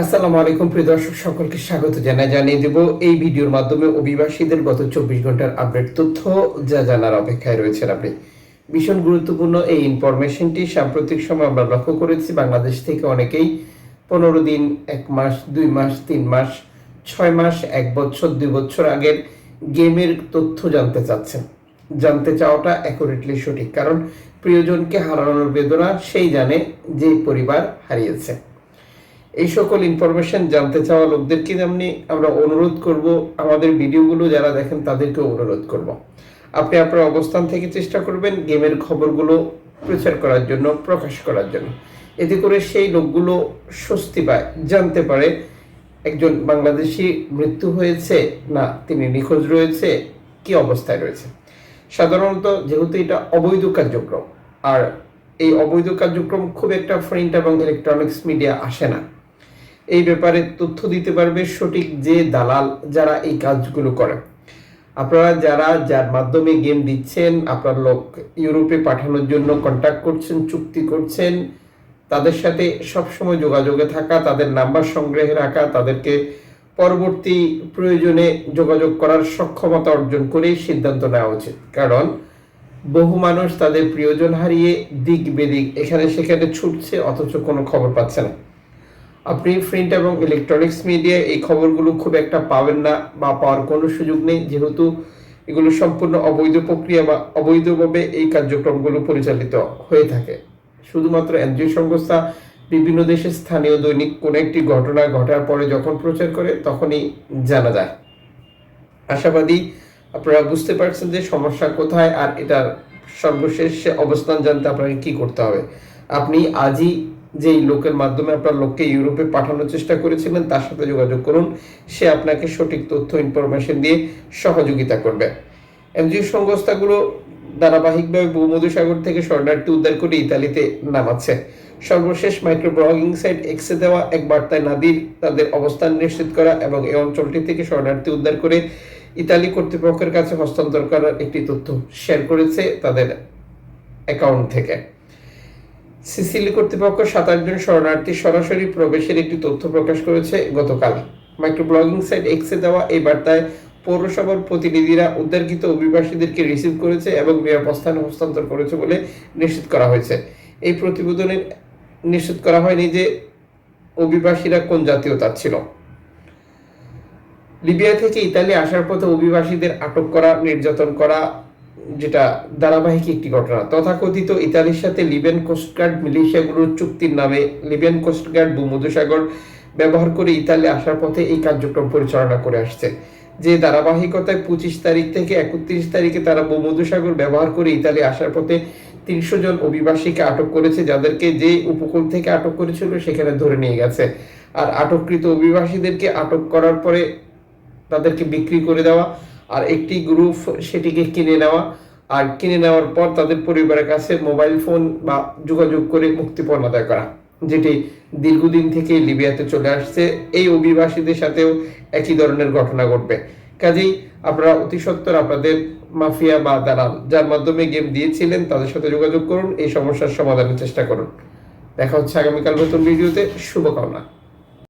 আসসালামু আলাইকুম, প্রিয় দর্শক, সকলকে স্বাগত জানাই, জানিয়ে দেব এই ভিডিওর মাধ্যমে অভিবাসীদের গত চব্বিশ ঘণ্টার আপডেট তথ্য, যা জানার অপেক্ষায় রয়েছেন আপনি। ভীষণ গুরুত্বপূর্ণ এই ইনফরমেশনটি সাম্প্রতিক সময় আমরা লক্ষ্য করেছি, বাংলাদেশ থেকে অনেকেই পনেরো দিন, এক মাস, দুই মাস, তিন মাস, ছয় মাস, এক বছর, দুই বছর আগের গেমের তথ্য জানতে চাচ্ছেন। জানতে চাওয়াটা অ্যাকুরেটলি সঠিক, কারণ প্রিয়জনকে হারানোর বেদনা সেই জানে যে পরিবার হারিয়েছে। এই সকল ইনফরমেশন জানতে চাওয়া লোকদেরকে যেমনি আমরা অনুরোধ করব, আমাদের ভিডিওগুলো যারা দেখেন তাদেরকে অনুরোধ করব। আপনি আপনার অবস্থান থেকে চেষ্টা করবেন গেমের খবরগুলো প্রচার করার জন্য, প্রকাশ করার জন্য। এতে করে সেই লোকগুলো স্বস্তি পায়, জানতে পারে একজন বাংলাদেশি মৃত্যু হয়েছে না তিনি নিখোঁজ রয়েছে, কি অবস্থায় রয়েছে। সাধারণত যেহেতু এটা অবৈধ কার্যক্রম, আর এই অবৈধ কার্যক্রম খুব একটা প্রিন্ট এবং ইলেকট্রনিক্স মিডিয়া আসে না। এই ব্যাপারে তথ্য দিতে পারবে সঠিক যে দালাল যারা এই কাজগুলো করে। আপনারা যারা যার মাধ্যমে গেম দিচ্ছেন, আপনার লোক ইউরোপে পাঠানোর জন্য কন্ট্যাক্ট করছেন, চুক্তি করছেন, তাদের সাথে সবসময় যোগাযোগে থাকা, তাদের নাম্বার সংগ্রহে রাখা, তাদেরকে পরবর্তী প্রয়োজনে যোগাযোগ করার সক্ষমতা অর্জন করেই সিদ্ধান্ত নেওয়া উচিত। কারণ বহু মানুষ তাদের প্রিয়জন হারিয়ে দিক বেদিক এখানে সেখানে ছুটছে, অথচ কোনো খবর পাচ্ছে না। আপনি প্রিন্ট এবং ইলেকট্রনিক্স মিডিয়া এই খবরগুলো খুব একটা পাবেন না বা পাওয়ার কোনো সুযোগ নেই। যেহেতু এগুলো সম্পূর্ণ অবৈধ প্রক্রিয়া বা অবৈধভাবে এই কার্যক্রমগুলো পরিচালিত হয়ে থাকে। শুধুমাত্র এনজিও সংস্থা, বিভিন্ন দেশে স্থানীয় দৈনিক কোনো একটি ঘটনা ঘটার পরে যখন প্রচার করে, তখনই জানা যায়। আশাবাদী আপনারা বুঝতে পারছেন যে সমস্যা কোথায় আর এটার সর্বশেষ অবস্থান জানতে আপনাকে কি করতে হবে। আপনি আজই যেই লোকের মাধ্যমে আপনার লোককে ইউরোপে পাঠানোর চেষ্টা করেছিলেন, তার সাথে যোগাযোগ করুন, সে আপনাকে সঠিক তথ্য ইনফরমেশন দিয়ে সহযোগিতা করবে। এনজিও সংস্থাগুলো ধারাবাহিকভাবে ভূমধুসাগর থেকে শরণার্থী উদ্ধার করে ইতালিতে নামাচ্ছে। সর্বশেষ মাইক্রো ব্লগিং সাইট এক্সে দেওয়া এক বার্তায় নাদির তাদের অবস্থান নিশ্চিত করা এবং এই অঞ্চলটি থেকে শরণার্থী উদ্ধার করে ইতালি কর্তৃপক্ষের কাছে হস্তান্তর করার একটি তথ্য শেয়ার করেছে তাদের অ্যাকাউন্ট থেকে। সিসিলি কর্তৃপক্ষ সাতাশ জন শরণার্থী সরাসরি প্রবেশের একটি তথ্য প্রকাশ করেছে গতকাল। মাইক্রো ব্লগিং সাইট এক্সে দেওয়া এই বার্তায় পৌরসভার প্রতিনিধিরা উদ্ধারকৃত অভিবাসীদেরকে রিসিভ করেছে এবং নিরাপদ স্থানে হস্তান্তর করেছে বলে নিশ্চিত করা হয়েছে। এই প্রতিবেদনে নিশ্চিত করা হয়নি যে অভিবাসীরা কোন জাতীয়তার ছিল। লিবিয়া থেকে ইতালি আসার পথে অভিবাসীদের আটক করা, নির্যাতন করা যেটা ধারাবাহিক একটি ঘটনা। তথাকথিত ইতালির সাথে লিবিয়ান কোস্টগার্ড মিলিশিয়াগুলোর চুক্তির নামে লিবিয়ান কোস্টগার্ড ভূমধ্যসাগর ব্যবহার করে ইতালি আসার পথে এই কার্যক্রম পরিচালনা করে আসছে। যে ধারাবাহিকতায় পঁচিশ তারিখ থেকে একত্রিশ তারিখে তারা ভূমধ্যসাগর ব্যবহার করে ইতালি আসার পথে তিনশো জন অভিবাসীকে আটক করেছে, যাদেরকে যে উপকূল থেকে আটক করেছিল সেখানে ধরে নিয়ে গেছে। আর আটককৃত অভিবাসীদেরকে আটক করার পরে তাদেরকে বিক্রি করে দেওয়া আর একটি গ্রুপ সেটিকে কিনে নেওয়া। আর কিনে নেওয়ার পর তাদের পরিবারের কাছে মোবাইল ফোন বা যোগাযোগ করে মুক্তিপণ আদায় করা, যেটি দীর্ঘদিন থেকে লিবিয়াতে চলে আসছে। এই অভিবাসীদের সাথেও একই ধরনের ঘটনা ঘটবে। কাজেই আপনারা অতি সত্বর আপনাদের মাফিয়া বা দালাল যার মাধ্যমে গেম দিয়েছিলেন, তাদের সাথে যোগাযোগ করুন, এই সমস্যার সমাধানের চেষ্টা করুন। দেখা হচ্ছে আগামীকাল নতুন ভিডিওতে। শুভকামনা।